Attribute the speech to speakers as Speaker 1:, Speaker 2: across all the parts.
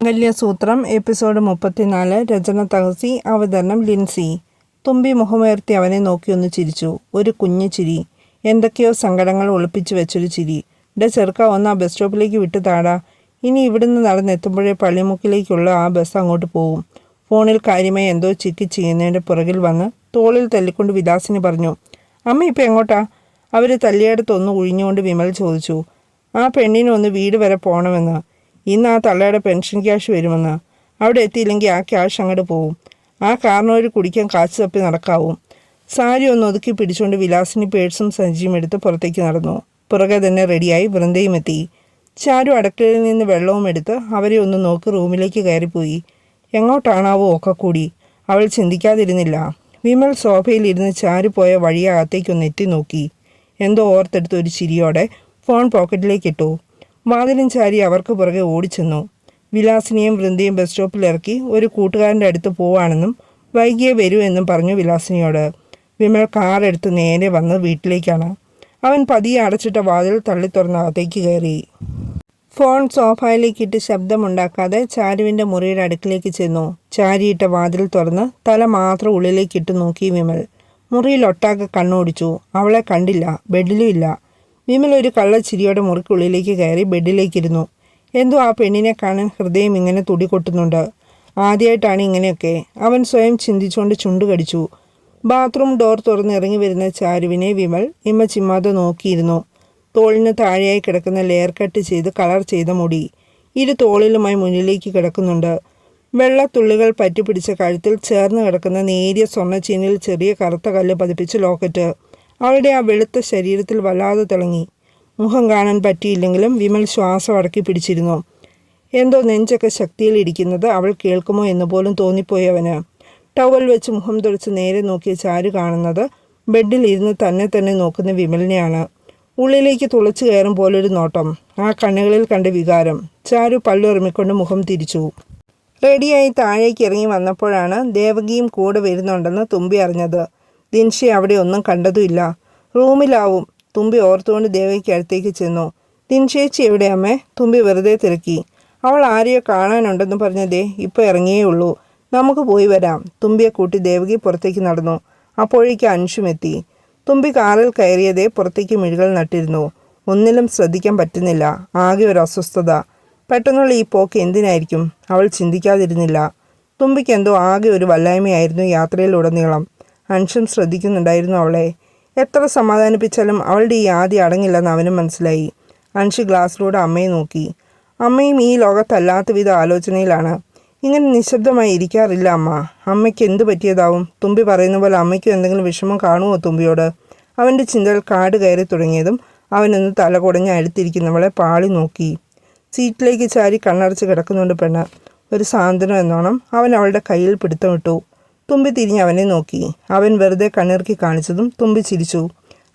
Speaker 1: മംഗല്യസൂത്രം episode മുപ്പത്തിനാല് രചന തഹസി അവതരണം ലിൻസി. തുമ്പി മുഖമുയർത്തി അവനെ നോക്കിയൊന്ന് ചിരിച്ചു. ഒരു കുഞ്ഞു ചിരി. എന്തൊക്കെയോ സങ്കടങ്ങൾ ഒളിപ്പിച്ചു വെച്ചൊരു ചിരി. ഡെ ചെറുക്ക ഒന്ന് ആ ബസ് സ്റ്റോപ്പിലേക്ക് വിട്ടു താടാ. ഇനി ഇവിടുന്ന് നടന്നെത്തുമ്പോഴേ പള്ളിമുക്കിലേക്കുള്ള ആ ബസ് അങ്ങോട്ട് പോകും. ഫോണിൽ കാര്യമായി എന്തോ ചിക്കി ചെയ്യുന്നതിന്റെ പുറകിൽ വന്ന് തോളിൽ തല്ലിക്കൊണ്ട് വിലാസിനി പറഞ്ഞു അമ്മ ഇപ്പം എങ്ങോട്ടാ? അവർ തല്ലിയടുത്ത് ഒന്ന് ഒഴിഞ്ഞുകൊണ്ട് വിമൽ ചോദിച്ചു ആ പെണ്ണിനൊന്ന് വീട് വരെ പോകണമെന്ന് ഇന്ന് ആ തള്ളയുടെ പെൻഷൻ ക്യാഷ് വരുമെന്ന്. അവിടെ എത്തിയില്ലെങ്കിൽ ആ ക്യാഷ് അങ്ങോട്ട് പോവും. ആ കാരണവർ കുടിക്കാൻ കാച്ച് തപ്പി നടക്കാവും. സാരി ഒന്ന് ഒതുക്കി പിടിച്ചുകൊണ്ട് വിലാസിനി പേഴ്സും സഞ്ചിയും എടുത്ത് പുറത്തേക്ക് നടന്നു. പുറകെ തന്നെ റെഡിയായി വൃന്ദയും എത്തി. ചാരു അടുക്കളയിൽ നിന്ന് വെള്ളവും എടുത്ത് അവരെ ഒന്ന് നോക്കി റൂമിലേക്ക് കയറിപ്പോയി. എങ്ങോട്ടാണാവോ ഒക്കെ കൂടി. അവൾ ചിന്തിക്കാതിരുന്നില്ല. വിമൽ സോഫയിലിരുന്ന് ചാരു പോയ വഴി അകത്തേക്കൊന്ന് എത്തി നോക്കി. എന്തോ ഓർത്തെടുത്ത് ഒരു ചിരിയോടെ ഫോൺ പോക്കറ്റിലേക്ക് ഇട്ടു. വാതിലും ചാരി അവർക്ക് പുറകെ ഓടിച്ചെന്നു. വിലാസിനിയും വൃന്ദയും ബസ് സ്റ്റോപ്പിൽ ഇറക്കി ഒരു കൂട്ടുകാരന്റെ അടുത്ത് പോവാണെന്നും വൈകിയെ വരൂ എന്നും പറഞ്ഞു വിലാസിനിയോട്. വിമൽ കാർ എടുത്ത് നേരെ വന്ന് വീട്ടിലേക്കാണ്. അവൻ പതിയെ അടച്ചിട്ട വാതിൽ തള്ളി തുറന്ന് അകത്തേക്ക് കയറി. ഫോൺ സോഫയിലേക്കിട്ട് ശബ്ദമുണ്ടാക്കാതെ ചാരുവിന്റെ മുറിയുടെ അടുക്കിലേക്ക് ചെന്നു. ചാരിയിട്ട വാതിൽ തുറന്ന് തല മാത്രം ഉള്ളിലേക്കിട്ട് നോക്കി വിമൽ. മുറിയിൽ ഒട്ടാകെ കണ്ണോടിച്ചു. അവളെ കണ്ടില്ല ബെഡിലും ഇല്ല. വിമൽ ഒരു കള്ളച്ചിരിയോടെ മുറിക്കുള്ളിലേക്ക് കയറി ബെഡിലേക്കിരുന്നു. എന്തോ ആ പെണ്ണിനെ കാണാൻ ഹൃദയം ഇങ്ങനെ തുടികൊട്ടുന്നുണ്ട്. ആദ്യമായിട്ടാണ് ഇങ്ങനെയൊക്കെ. അവൻ സ്വയം ചിന്തിച്ചുകൊണ്ട് ചുണ്ടുകടിച്ചു ബാത്റൂം ഡോർ തുറന്ന് ഇറങ്ങി വരുന്ന ചാരുവിനെ വിമൽ ഇമ്മ ചിമ്മാതെ നോക്കിയിരുന്നു. തോളിന് താഴെയായി കിടക്കുന്ന ലെയർ കട്ട് ചെയ്ത് കളർ ചെയ്ത മുടി ഇരു തോളിലുമായി മുന്നിലേക്ക് കിടക്കുന്നുണ്ട്. വെള്ളത്തുള്ളികൾ പറ്റിപ്പിടിച്ച കഴുത്തിൽ ചേർന്ന് കിടക്കുന്ന നേരിയ സ്വർണച്ചീനിൽ ചെറിയ കറുത്ത കല്ല് പതിപ്പിച്ച് ലോക്കറ്റ്. അവളുടെ ആ വെളുത്ത ശരീരത്തിൽ വല്ലാതെ തിളങ്ങി. മുഖം കാണാൻ പറ്റിയില്ലെങ്കിലും വിമൽ ശ്വാസം അടക്കി പിടിച്ചിരുന്നു. എന്തോ നെഞ്ചൊക്കെ ശക്തിയിൽ ഇരിക്കുന്നത് അവൾ കേൾക്കുമോ എന്ന് പോലും തോന്നിപ്പോയവന്. ടവൽ വെച്ച് മുഖം തുടച്ച് നേരെ നോക്കിയ ചാരു കാണുന്നത് ബെഡിൽ ഇരുന്ന് തന്നെ തന്നെ നോക്കുന്ന വിമലിനെയാണ്. ഉള്ളിലേക്ക് തുളച്ചു കയറും പോലൊരു നോട്ടം. ആ കണ്ണുകളിൽ കണ്ട വികാരം. ചാരു പല്ലുറമിക്കൊണ്ട് മുഖം തിരിച്ചു. റെഡിയായി താഴേക്ക് ഇറങ്ങി വന്നപ്പോഴാണ് ദേവകിയും കൂടെ വരുന്നുണ്ടെന്ന് തുമ്പി അറിഞ്ഞത്. ദിൻഷി അവിടെ ഒന്നും കണ്ടതുമില്ല. റൂമിലാവും. തുമ്പി ഓർത്തുകൊണ്ട് ദേവയ്ക്ക് അടുത്തേക്ക് ചെന്നു. ദിൻഷേച്ചി എവിടെ അമ്മേ? തുമ്പി വെറുതെ തിരക്കി. അവൾ ആരെയോ കാണാനുണ്ടെന്ന് പറഞ്ഞതേ ഇപ്പോൾ ഇറങ്ങിയേ ഉള്ളൂ നമുക്ക് പോയി വരാം. തുമ്പിയെ കൂട്ടി ദേവകി പുറത്തേക്ക് നടന്നു. അപ്പോഴേക്ക് അൻഷും എത്തി. തുമ്പി കാറിൽ കയറിയതേ പുറത്തേക്ക് മിഴികൾ നട്ടിരുന്നു. ഒന്നിലും ശ്രദ്ധിക്കാൻ പറ്റുന്നില്ല. ആകെ ഒരു അസ്വസ്ഥത. പെട്ടെന്നുള്ള ഈ പോക്ക് എന്തിനായിരിക്കും? അവൾ ചിന്തിക്കാതിരുന്നില്ല. തുമ്പിക്ക് എന്തോ ആകെ ഒരു വല്ലായ്മയായിരുന്നു യാത്രയിലുടനീളം. അൻഷും ശ്രദ്ധിക്കുന്നുണ്ടായിരുന്നു അവളെ. എത്ര സമാധാനിപ്പിച്ചാലും അവളുടെ ഈ ആദ്യം അടങ്ങില്ലെന്ന് അവനും മനസ്സിലായി. അൻഷു ഗ്ലാസ്സിലൂടെ അമ്മയെ നോക്കി. അമ്മയും ഈ ലോകത്തല്ലാത്ത വിധ ആലോചനയിലാണ്. ഇങ്ങനെ നിശബ്ദമായി ഇരിക്കാറില്ല അമ്മ. അമ്മയ്ക്ക് എന്ത് പറ്റിയതാവും? തുമ്പി പറയുന്ന പോലെ അമ്മയ്ക്കും എന്തെങ്കിലും വിഷമം കാണുമോ തുമ്പിയോട്? അവന്റെ ചിന്തകൾ കാട് കയറി തുടങ്ങിയതും അവനൊന്ന് തല കുടഞ്ഞ് അടുത്തിരിക്കുന്നവളെ പാളി നോക്കി. സീറ്റിലേക്ക് ചാരി കണ്ണടച്ച് കിടക്കുന്നുണ്ട് പെണ്ണ്. ഒരു സാന്ത്വനം എന്നോണം അവൻ അവളുടെ കയ്യിൽ പിടുത്തമിട്ടു തുമ്പി തിരിഞ്ഞ് അവനെ നോക്കി. അവൻ വെറുതെ കണ്ണിറുക്കി കാണിച്ചതും തുമ്പി ചിരിച്ചു.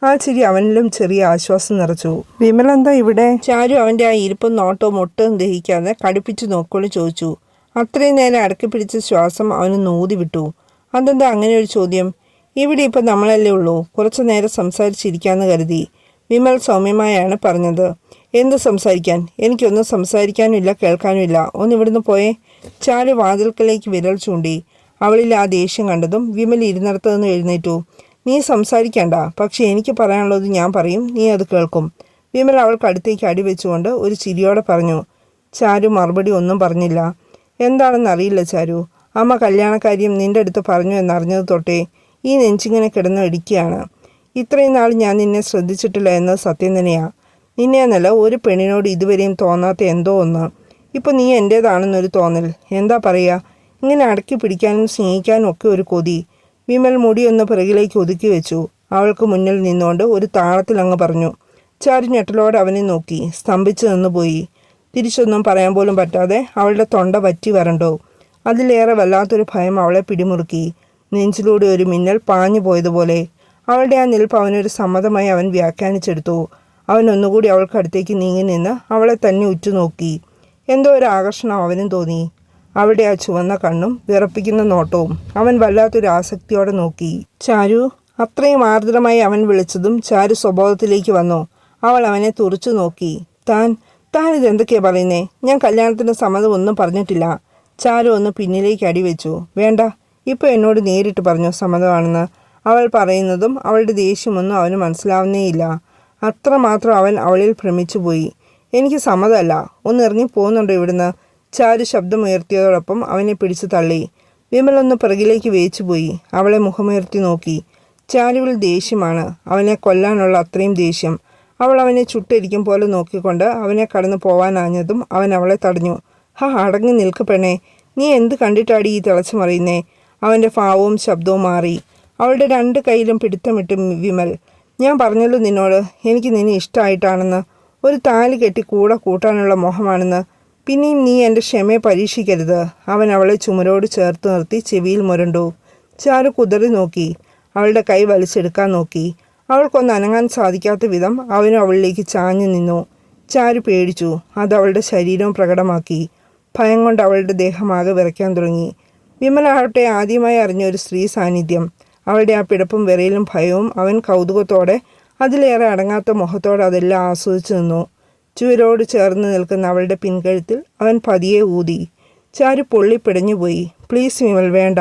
Speaker 1: ആ ചിരി അവനിലും ചെറിയ ആശ്വാസം നിറച്ചു. വിമലെന്താ ഇവിടെ? ചാരു അവന്റെ ആ ഇരിപ്പും നോട്ടവും ഒട്ടും ദഹിക്കാതെ കടുപ്പിച്ച് നോക്കോളി ചോദിച്ചു. അത്രയും നേരം അടക്കി പിടിച്ച ശ്വാസം അവന് നൂതി വിട്ടു. അതെന്താ അങ്ങനെ ഒരു ചോദ്യം? ഇവിടെ ഇപ്പം നമ്മളല്ലേ ഉള്ളൂ. കുറച്ചു നേരം സംസാരിച്ചിരിക്കാമെന്ന് കരുതി. വിമൽ സൗമ്യമായാണ് പറഞ്ഞത്. എന്ത് സംസാരിക്കാൻ? എനിക്കൊന്നും സംസാരിക്കാനുമില്ല കേൾക്കാനുമില്ല ഒന്ന് ഇവിടുന്ന് പോയേ. ചാരു വാതിൽക്കലേക്ക് വിരൽ ചൂണ്ടി. അവളിൽ ആ ദേഷ്യം കണ്ടതും വിമൽ ഇരുന്നിടത്ത് നിന്ന് എഴുന്നേറ്റു. നീ സംസാരിക്കണ്ട പക്ഷേ എനിക്ക് പറയാനുള്ളത് ഞാൻ പറയും നീ അത് കേൾക്കും. വിമൽ അവൾക്ക് അടുത്തേക്ക് അടിവെച്ചുകൊണ്ട് ഒരു ചിരിയോടെ പറഞ്ഞു. ചാരു മറുപടി ഒന്നും പറഞ്ഞില്ല. എന്താണെന്ന് അറിയില്ല ചാരു. അമ്മ കല്യാണക്കാര്യം നിന്റെ അടുത്ത് പറഞ്ഞു എന്നറിഞ്ഞത് തൊട്ടേ ഈ നെഞ്ചിങ്ങനെ കിടന്ന് ഇടിക്കുകയാണ്. ഇത്രയും നാൾ ഞാൻ നിന്നെ ശ്രദ്ധിച്ചിട്ടില്ല എന്നത് സത്യം തന്നെയാണ് നിന്നെ എന്നല്ല ഒരു പെണ്ണിനോട് ഇതുവരെയും തോന്നാത്ത എന്തോ ഒന്ന്. ഇപ്പോൾ നീ എന്റേതാണെന്നൊരു തോന്നൽ. എന്താ പറയുക ഇങ്ങനെ അടക്കി പിടിക്കാനും സ്നേഹിക്കാനും ഒക്കെ ഒരു കൊതി. വിമൽ മുടിയൊന്ന് പിറകിലേക്ക് ഒതുക്കി വെച്ചു. അവൾക്ക് മുന്നിൽ നിന്നുകൊണ്ട് ഒരു താളത്തിൽ അങ്ങ് പറഞ്ഞു ചാരി ഞെട്ടലോടെ അവനെ നോക്കി. സ്തംഭിച്ചു നിന്നുപോയി തിരിച്ചൊന്നും പറയാൻ പോലും പറ്റാതെ അവളുടെ തൊണ്ട വറ്റി വരണ്ടോ? അതിലേറെ വല്ലാത്തൊരു ഭയം അവളെ പിടിമുറുക്കി. നെഞ്ചിലൂടെ ഒരു മിന്നൽ പാഞ്ഞു പോയതുപോലെ. അവളുടെ ആ നിൽപ്പ് അവനൊരു സമ്മതമായി അവൻ വ്യാഖ്യാനിച്ചെടുത്തു. അവൻ ഒന്നുകൂടി അവൾക്ക് അടുത്തേക്ക് നീങ്ങി നിന്ന് അവളെ തന്നെ ഉറ്റുനോക്കി. എന്തോ ഒരു ആകർഷണം അവനും തോന്നി. അവളുടെ ആ ചുവന്ന കണ്ണും വിറപ്പിക്കുന്ന നോട്ടവും അവൻ വല്ലാത്തൊരു ആസക്തിയോടെ നോക്കി. ചാരു അത്രയും ആർദ്രമായി അവൻ വിളിച്ചതും ചാരു സ്വബോധത്തിലേക്ക് വന്നു. അവൾ അവനെ തുറച്ചു നോക്കി. താൻ താൻ ഇതെന്തൊക്കെയാ പറയുന്നേ? ഞാൻ കല്യാണത്തിന് സമ്മതം ഒന്നും പറഞ്ഞിട്ടില്ല. ചാരു ഒന്ന് പിന്നിലേക്ക് അടിവെച്ചു വേണ്ട ഇപ്പോൾ എന്നോട് നേരിട്ട് പറഞ്ഞു സമ്മതമാണെന്ന്. അവൾ പറയുന്നതും അവളുടെ ദേഷ്യമൊന്നും അവന് മനസ്സിലാവുന്നേയില്ല. അത്രമാത്രം അവൻ അവളിൽ ഭ്രമിച്ചുപോയി. എനിക്ക് സമ്മതമല്ല. ഒന്ന് ഇറങ്ങി പോകുന്നുണ്ടോ ഇവിടുന്ന്? ചാരു ശബ്ദമുയർത്തിയതോടൊപ്പം അവനെ പിടിച്ചു തള്ളി. വിമലൊന്ന് പിറകിലേക്ക് വേച്ചുപോയി അവളെ മുഖമുയർത്തി നോക്കി. ചാരുവിൽ ദേഷ്യമാണ്. അവനെ കൊല്ലാനുള്ള അത്രയും ദേഷ്യം. അവൾ അവനെ ചുട്ടിരിക്കും പോലെ നോക്കിക്കൊണ്ട് അവനെ കടന്നു പോവാനാഞ്ഞതും അവൻ അവളെ തടഞ്ഞു. ഹാ അടങ്ങി നിൽക്ക് പെണ്ണേ. നീ എന്ത് കണ്ടിട്ടാടി ഈ തിളച്ചു മറിയുന്നേ? അവന്റെ ഭാവവും ശബ്ദവും മാറി. അവളുടെ രണ്ട് കൈയിലും പിടുത്തമിട്ട് വിമൽ. ഞാൻ പറഞ്ഞല്ലോ നിന്നോട്. എനിക്ക് നിന്നെ ഇഷ്ടമായിട്ടാണെന്ന് ഒരു താലി കെട്ടി കൂടെ കൂട്ടാനുള്ള മോഹമാണെന്ന്. പിന്നെയും നീ എന്റെ ക്ഷമയെ പരീക്ഷിക്കരുത്. അവൻ അവളെ ചുമരോട് ചേർത്ത് നിർത്തി ചെവിയിൽ മുരണ്ടു. ചാരു കുതറി നോക്കി. അവളുടെ കൈ വലിച്ചെടുക്കാൻ നോക്കി. അവൾക്കൊന്ന് അനങ്ങാൻ സാധിക്കാത്ത വിധം അവനും അവളിലേക്ക് ചാഞ്ഞു നിന്നു. ചാരു പേടിച്ചു. അത് അവളുടെ ശരീരവും പ്രകടമാക്കി. ഭയം കൊണ്ട് അവളുടെ ദേഹമാകെ വിറയ്ക്കാൻ തുടങ്ങി. വിമലാവട്ടെ ആദ്യമായി അറിഞ്ഞ ഒരു സ്ത്രീ സാന്നിധ്യം. അവളുടെ ആ പിടപ്പും വിറയിലും ഭയവും അവൻ കൗതുകത്തോടെ അതിലേറെ അടങ്ങാത്ത മുഖത്തോടെ അതെല്ലാം ആസ്വദിച്ചു നിന്നു. ചുവരോട് ചേർന്ന് നിൽക്കുന്ന അവളുടെ പിൻകഴുത്തിൽ അവൻ പതിയെ ഊതി. ചാരു പൊള്ളിപ്പിടഞ്ഞുപോയി പ്ലീസ് വിമൽ വേണ്ട.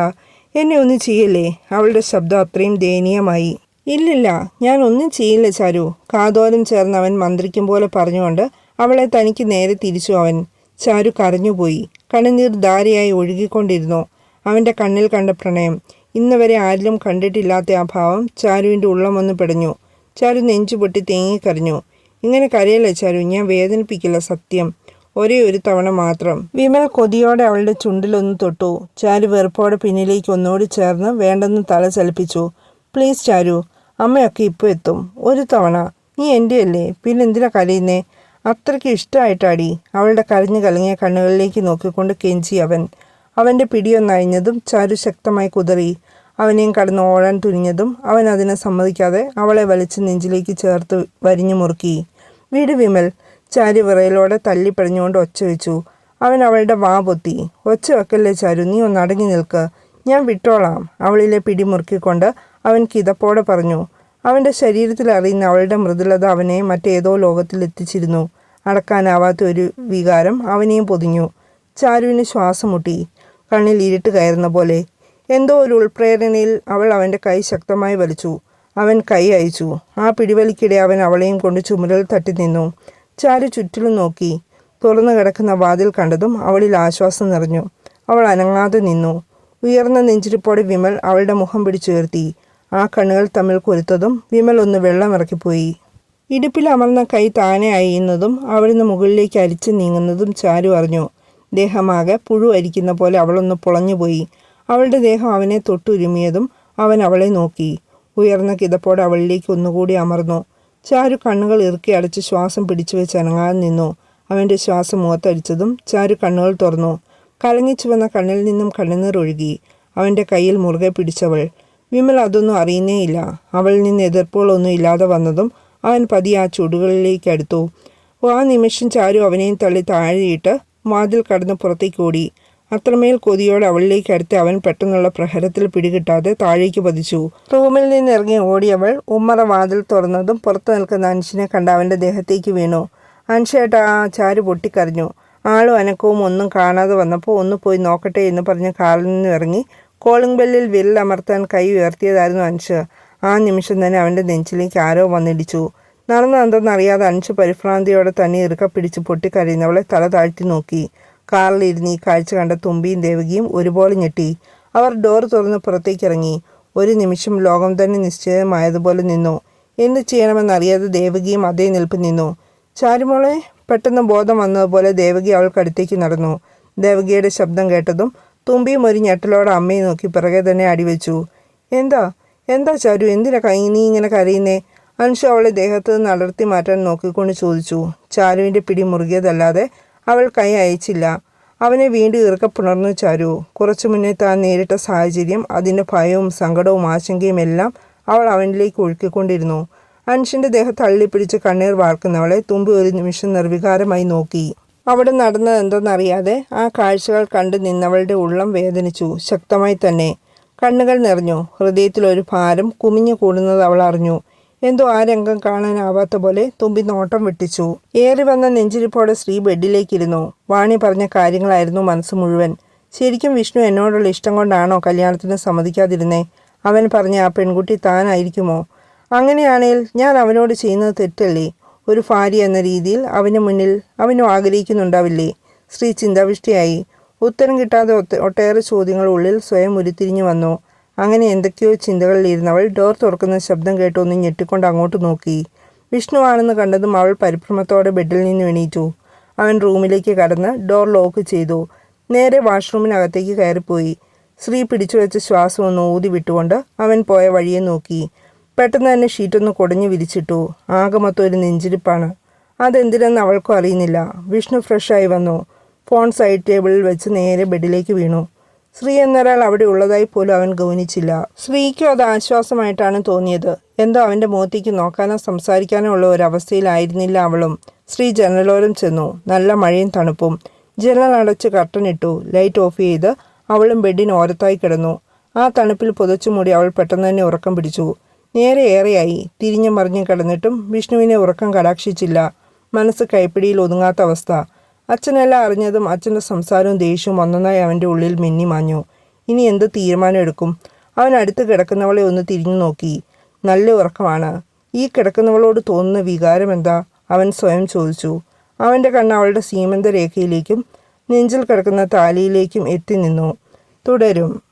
Speaker 1: എന്നെ ഒന്നും ചെയ്യല്ലേ അവളുടെ ശബ്ദം അത്രയും ദയനീയമായി. ഇല്ലില്ല ഞാൻ ഒന്നും ചെയ്യില്ല ചാരു. കാതോരം ചേർന്ന് അവൻ മന്ത്രിക്കും പോലെ പറഞ്ഞുകൊണ്ട് അവളെ തനിക്ക് നേരെ തിരിച്ചു അവൻ. ചാരു കരഞ്ഞുപോയി കണ്ണുനീർ ധാരയായി ഒഴുകിക്കൊണ്ടിരുന്നു. അവന്റെ കണ്ണിൽ കണ്ട പ്രണയം. ഇന്നുവരെ ആരിലും കണ്ടിട്ടില്ലാത്ത ആ ഭാവം ചാരുവിന്റെ ഉള്ളമൊന്ന് പിടഞ്ഞു. ചാരു നെഞ്ചുപൊട്ടി തേങ്ങിക്കരഞ്ഞു ഇങ്ങനെ കരയല്ലേ ഞാൻ വേദനിപ്പിക്കില്ല സത്യം. ഒരേ ഒരു തവണ മാത്രം. വിമൽ കൊതിയോടെ അവളുടെ ചുണ്ടിലൊന്ന് തൊട്ടു. ചാരു വെറുപ്പോടെ പിന്നിലേക്ക് ഒന്നുകൂടി ചേർന്ന് വേണ്ടെന്ന് തല ചലിപ്പിച്ചു. പ്ലീസ് ചാരു അമ്മയൊക്കെ ഇപ്പോൾ എത്തും. ഒരു തവണ. നീ എന്റെ അല്ലേ പിന്നെ എന്തിനാ കരയുന്നേ? അത്രയ്ക്ക് ഇഷ്ടമായിട്ടാടി അവളുടെ കരഞ്ഞു കലങ്ങിയ കണ്ണുകളിലേക്ക് നോക്കിക്കൊണ്ട് കെഞ്ചി അവൻ. അവന്റെ പിടിയൊന്നയഞ്ഞതും ചാരു ശക്തമായി കുതറി. അവനെയും കടന്ന് ഓടാൻ തുനിഞ്ഞതും അവൻ അതിനെ സമ്മതിക്കാതെ അവളെ വലിച്ച് നെഞ്ചിലേക്ക് ചേർത്ത് വരിഞ്ഞു മുറുക്കി. വീട് വിമൽ ചാരു വിറയിലൂടെ തല്ലിപ്പടിഞ്ഞുകൊണ്ട് ഒച്ച വെച്ചു. അവൻ അവളുടെ വാ പൊത്തി. ഒച്ച വെക്കല്ലേ ചാരു നീ ഒന്ന് അടങ്ങി നിൽക്ക്. ഞാൻ വിട്ടോളാം. അവളിലെ പിടി മുറുക്കിക്കൊണ്ട് അവൻ കിതപ്പോടെ പറഞ്ഞു. അവന്റെ ശരീരത്തിൽ അറിയുന്ന അവളുടെ മൃദുലത അവനെ മറ്റേതോ ലോകത്തിൽ എത്തിച്ചിരുന്നു. അടക്കാനാവാത്ത ഒരു വികാരം അവനെയും പൊതിഞ്ഞു. ചാരുവിന് ശ്വാസം മുട്ടി. കണ്ണിൽ ഇരുട്ട് കയറുന്ന പോലെ എന്തോ ഒരു ഉൾപ്രേരണയിൽ അവൾ അവന്റെ കൈ ശക്തമായി വലിച്ചു. അവൻ കൈ അയച്ചു ആ പിടിവലിക്കിടെ അവൻ അവളെയും കൊണ്ട് ചുമരൽ തട്ടി നിന്നു. ചാരു ചുറ്റിലും നോക്കി. തുറന്നു കിടക്കുന്ന വാതിൽ കണ്ടതും അവളിൽ ആശ്വാസം നിറഞ്ഞു. അവൾ അനങ്ങാതെ നിന്നു. ഉയർന്ന നെഞ്ചിരിപ്പോടെ വിമൽ അവളുടെ മുഖം പിടിച്ചുയർത്തി. ആ കണ്ണുകൾ തമ്മിൽ കൊരുത്തതും വിമൽ ഒന്ന് വെള്ളമിറക്കിപ്പോയി. ഇടുപ്പിൽ അമർന്ന കൈ താനെ അയ്യുന്നതും അവിടുന്ന് മുകളിലേക്ക് അരിച്ചു നീങ്ങുന്നതും ചാരു അറിഞ്ഞു. ദേഹമാകെ പുഴു അരിക്കുന്ന പോലെ അവളൊന്ന് പൊളഞ്ഞുപോയി. അവളുടെ ദേഹം അവനെ തൊട്ടുരുമിയതും അവൻ അവളെ നോക്കി. ഉയർന്ന കിതപ്പോടെ അവളിലേക്ക് ഒന്നുകൂടി അമർന്നു. ചാരു കണ്ണുകൾ ഇറുക്കി അടച്ച് ശ്വാസം പിടിച്ചു വെച്ച് അനങ്ങാതെ നിന്നു. അവന്റെ ശ്വാസം മുഖത്തടിച്ചതും ചാരു കണ്ണുകൾ തുറന്നു. കലങ്ങിച്ചു വന്ന കണ്ണിൽ നിന്നും കണ്ണുനീർ ഒഴുകി. അവന്റെ കയ്യിൽ മുറുകെ പിടിച്ചവൾ. വിമൽ അതൊന്നും അറിയുന്നേയില്ല. അവളിൽ നിന്ന് എതിർപ്പുകളൊന്നും ഇല്ലാതെ വന്നതും അവൻ പതി ആ ചുടുകളിലേക്ക് അടുത്തു. ആ നിമിഷം ചാരു അവനെയും തള്ളി താഴെയിട്ട് വാതിൽ കടന്ന് പുറത്തേക്ക് ഓടി. അത്രമേൽ കൊതിയോടെ അവളിലേക്ക് അടുത്ത് അവൻ പെട്ടെന്നുള്ള പ്രഹരത്തിൽ പിടികിട്ടാതെ താഴേക്ക് പതിച്ചു. റൂമിൽ നിന്ന് ഇറങ്ങി ഓടിയവൾ ഉമ്മറ വാതിൽ തുറന്നതും പുറത്തു നിൽക്കുന്ന അൻഷിനെ കണ്ട് അവന്റെ ദേഹത്തേക്ക് വീണു. അൻഷേട്ട ആ ചാരു പൊട്ടിക്കരഞ്ഞു. ആളും അനക്കവും ഒന്നും കാണാതെ വന്നപ്പോൾ ഒന്ന് പോയി നോക്കട്ടെ എന്ന് പറഞ്ഞ് കാറിൽ നിന്ന് ഇറങ്ങി കോളിംഗ് ബെല്ലിൽ വിരലമർത്താൻ കൈ ഉയർത്തിയതായിരുന്നു അൻഷ്. ആ നിമിഷം തന്നെ അവന്റെ നെഞ്ചിലേക്ക് ആരോ വന്നിടിച്ചു. നടന്നതെന്തെന്നറിയാതെ അൻഷ് പരിഭ്രാന്തിയോടെ തന്നെ ഇറുക്ക പിടിച്ച് പൊട്ടിക്കരയുന്നവളെ തല താഴ്ത്തി നോക്കി. കാറിലിരുന്ന് ഈ കാഴ്ച കണ്ട തുമ്പിയും ദേവകിയും ഒരുപോലെ ഞെട്ടി. അവർ ഡോർ തുറന്ന് പുറത്തേക്കിറങ്ങി. ഒരു നിമിഷം ലോകം തന്നെ നിശ്ചയമായതുപോലെ നിന്നു. എന്ത് ചെയ്യണമെന്നറിയാതെ ദേവകിയും അതേ നിൽപ്പ് നിന്നു. ചാരുമോളെ പെട്ടെന്ന് ബോധം വന്നതുപോലെ ദേവകി അവൾക്കടുത്തേക്ക് നടന്നു. ദേവകിയുടെ ശബ്ദം കേട്ടതും തുമ്പിയും ഒരു ഞെട്ടലോടെ അമ്മയെ നോക്കി പിറകെ തന്നെ അടിവെച്ചു എന്താ? എന്താ ചാരു? എന്തിനാ കൈ നീ ഇങ്ങനെ കരയുന്നേ? അനുഷ അവളെ ദേഹത്ത് നിന്ന് അടർത്തി മാറ്റാൻ നോക്കിക്കൊണ്ട് ചോദിച്ചു. ചാരുവിന്റെ പിടി മുറുകിയതല്ലാതെ അവൾ കൈ അയച്ചില്ല. അവനെ വീണ്ടും ഇറുക്കെ പുണർന്നു ചാരു. കുറച്ചു മുന്നേ താൻ നേരിട്ട സാഹചര്യം അതിന്റെ ഭയവും സങ്കടവും ആശങ്കയും എല്ലാം അവൾ അവനിലേക്ക് ഒഴുക്കിക്കൊണ്ടിരുന്നു. അൻഷിന്റെ ദേഹം തള്ളിപ്പിടിച്ച് കണ്ണീർ വാർക്കുന്നവളെ തുമ്പി ഒരു നിമിഷം നിർവികാരമായി നോക്കി. അവിടെ നടന്നത് എന്തെന്നറിയാതെ ആ കാഴ്ചകൾ കണ്ടു നിന്നവളുടെ ഉള്ളം വേദനിച്ചു. ശക്തമായി തന്നെ കണ്ണുകൾ നിറഞ്ഞു. ഹൃദയത്തിൽ ഒരു ഭാരം കുമിഞ്ഞു കൂടുന്നത് അവൾ അറിഞ്ഞു. എന്തോ ആ രംഗം കാണാനാവാത്ത പോലെ തുമ്പി നോട്ടം വെട്ടിച്ചു. ഏറി വന്ന നെഞ്ചിരിപ്പോടെ ശ്രീ ബെഡിലേക്കിരുന്നു. വാണി പറഞ്ഞ കാര്യങ്ങളായിരുന്നു മനസ്സ് മുഴുവൻ. ശരിക്കും വിഷ്ണു എന്നോടുള്ള ഇഷ്ടം കൊണ്ടാണോ കല്യാണത്തിന് സമ്മതിക്കാതിരുന്നേ? അവൻ പറഞ്ഞ ആ പെൺകുട്ടി താനായിരിക്കുമോ? അങ്ങനെയാണെങ്കിൽ ഞാൻ അവനോട് ചെയ്യുന്നത് തെറ്റല്ലേ? ഒരു ഭാര്യ എന്ന രീതിയിൽ അവന് മുന്നിൽ അവനും ആഗ്രഹിക്കുന്നുണ്ടാവില്ലേ? സ്ത്രീ ചിന്താവിഷ്ടിയായി. ഉത്തരം കിട്ടാതെ ഒട്ടേറെ ചോദ്യങ്ങൾ ഉള്ളിൽ സ്വയം ഉരുത്തിരിഞ്ഞു വന്നു. അങ്ങനെ എന്തൊക്കെയോ ചിന്തകളിലിരുന്നവൾ ഡോർ തുറക്കുന്ന ശബ്ദം കേട്ടൊന്ന് ഞെട്ടിക്കൊണ്ട് അങ്ങോട്ട് നോക്കി. വിഷ്ണുവാണെന്ന് കണ്ടതും അവൾ പരിഭ്രമത്തോടെ ബെഡിൽ നിന്ന് എണീറ്റു. അവൻ റൂമിലേക്ക് കടന്ന് ഡോർ ലോക്ക് ചെയ്തു. നേരെ വാഷ്റൂമിനകത്തേക്ക് കയറിപ്പോയി. സ്ത്രീ പിടിച്ചു വെച്ച ശ്വാസം ഒന്ന് ഊതി വിട്ടുകൊണ്ട് അവൻ പോയ വഴിയെ നോക്കി. പെട്ടെന്ന് തന്നെ ഷീറ്റൊന്ന് കുടഞ്ഞു വിരിച്ചിട്ടു. ആകമൊത്തം ഒരു നെഞ്ചിരിപ്പാണ്. അതെന്തിനെന്ന് അവൾക്കും അറിയുന്നില്ല. വിഷ്ണു ഫ്രഷായി വന്നു. ഫോൺ സൈഡ് ടേബിളിൽ വെച്ച് നേരെ ബെഡിലേക്ക് വീണു. ശ്രീ എന്നൊരാൾ അവിടെ ഉള്ളതായി പോലും അവൻ ഗൗനിച്ചില്ല. സ്ത്രീക്കും അത് ആശ്വാസമായിട്ടാണ് തോന്നിയത്. എന്തോ അവന്റെ മുഖത്തേക്ക് നോക്കാനോ സംസാരിക്കാനോ ഉള്ള ഒരു അവസ്ഥയിലായിരുന്നില്ല അവളും. സ്ത്രീ ജനലോരം ചെന്നു. നല്ല മഴയും തണുപ്പും. ജനൽ അടച്ച് കർട്ടനിട്ടു ലൈറ്റ് ഓഫ് ചെയ്ത് അവളും ബെഡിന് ഓരത്തായി കിടന്നു. ആ തണുപ്പിൽ പുതച്ചു മൂടി അവൾ പെട്ടെന്ന് തന്നെ ഉറക്കം പിടിച്ചു. നേരെ ഏറെയായി. തിരിഞ്ഞു മറിഞ്ഞു കിടന്നിട്ടും വിഷ്ണുവിനെ ഉറക്കം കടാക്ഷിച്ചില്ല. മനസ്സ് കൈപ്പിടിയിൽ ഒതുങ്ങാത്ത അവസ്ഥ. അച്ഛനെല്ലാം അറിഞ്ഞതും അച്ഛന്റെ സംസാരവും ദേഷ്യവും ഒന്നൊന്നായി അവന്റെ ഉള്ളിൽ മിന്നി മാഞ്ഞു. ഇനി എന്ത് തീരുമാനം എടുക്കും? അവൻ അടുത്ത് കിടക്കുന്നവളെ ഒന്ന് തിരിഞ്ഞു നോക്കി. നല്ല ഉറക്കമാണ്. ഈ കിടക്കുന്നവളോട് തോന്നുന്ന വികാരം എന്താ? അവൻ സ്വയം ചോദിച്ചു. അവന്റെ കണ്ണ് അവളുടെ സീമന്ത രേഖയിലേക്കും നെഞ്ചിൽ കിടക്കുന്ന താലിയിലേക്കും എത്തി നിന്നു. തുടരും.